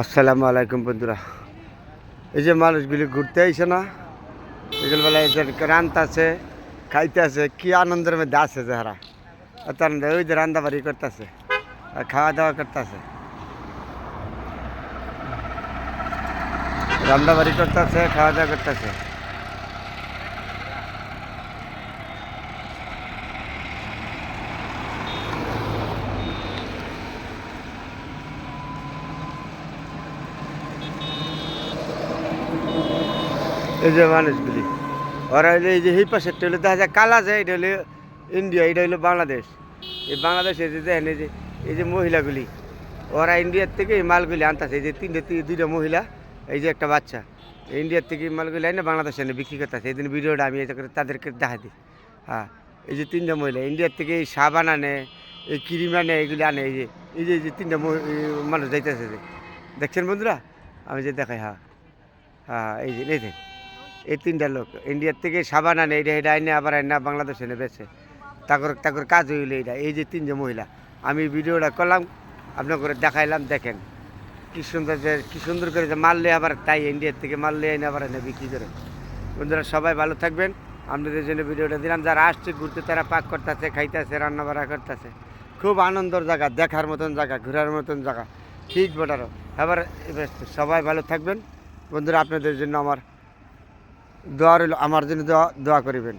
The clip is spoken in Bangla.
আসসালামু আলাইকুম বন্ধুরা। এই যে মানুষগুলি ঘুরতে আইসে না বিকেলবেলা এই যে রান্তাছে খাইতেছে কি আনন্দের মধ্যে আছে যারা এত আনন্দ, ওই যে রান্না বাড়ি করতেছে, আর খাওয়া দাওয়া করতেছে। রান্না বাড়ি করতেছে, খাওয়া দাওয়া করতেছে। এই যে মানুষগুলি ওরা এই যে এই পাশে হলো দেখা যায় কালা যায় এটা হলো ইন্ডিয়া, এটা হলো বাংলাদেশ। এই বাংলাদেশে যে দেখেন যে, এই যে মহিলাগুলি ওরা ইন্ডিয়ার থেকে এই মালগুলি আনতেছে। এই যে তিনটে দুইটা মহিলা, এই যে একটা বাচ্চা। ইন্ডিয়ার থেকে মালগুলি এনে বাংলাদেশে এনে বিক্রি করতেছে। এই দিন ভিডিওটা আমি এটা করে তাদেরকে দেখা দিই। হ্যাঁ এই যে তিনটা মহিলা, ইন্ডিয়ার থেকে এই সাবান আনে, এই ক্রিম আনে, এগুলি আনে, এই যে এই যে এই যে তিনটা মানুষ যাইতেছে যে। দেখছেন বন্ধুরা? আমি যে দেখাই হ্যাঁ। হ্যাঁ এই যে, এই এই তিনটা লোক। ইন্ডিয়ার থেকে সাবান আনে, এটা এটা আইনে, আবার আইনা, বাংলাদেশে এনে বেছে তাকর তাকর কাজ হইলে এটা এই যে তিনজন মহিলা, আমি ভিডিওটা করলাম আপনার করে দেখাইলাম, দেখেন। কি সুন্দর যে, কি সুন্দর করে যে মারলে আবার তাই ইন্ডিয়ার থেকে মারলে আইনে আবার এনে বিক্রি করে। বন্ধুরা, সবাই ভালো থাকবেন। আপনাদের জন্য ভিডিওটা দিলাম। যারা আসছে ঘুরতে, তারা পাক করতেছে, খাইতেছে, রান্না বাড়া করতেছে। খুব আনন্দর জায়গা, দেখার মতন জায়গা, ঘোরার মতন জায়গা। ঠিক বটারও এবার সবাই ভালো থাকবেন। বন্ধুরা, আপনাদের জন্য আমার দোয়া রইল আমার জন্য দোয়া দোয়া করিবেন।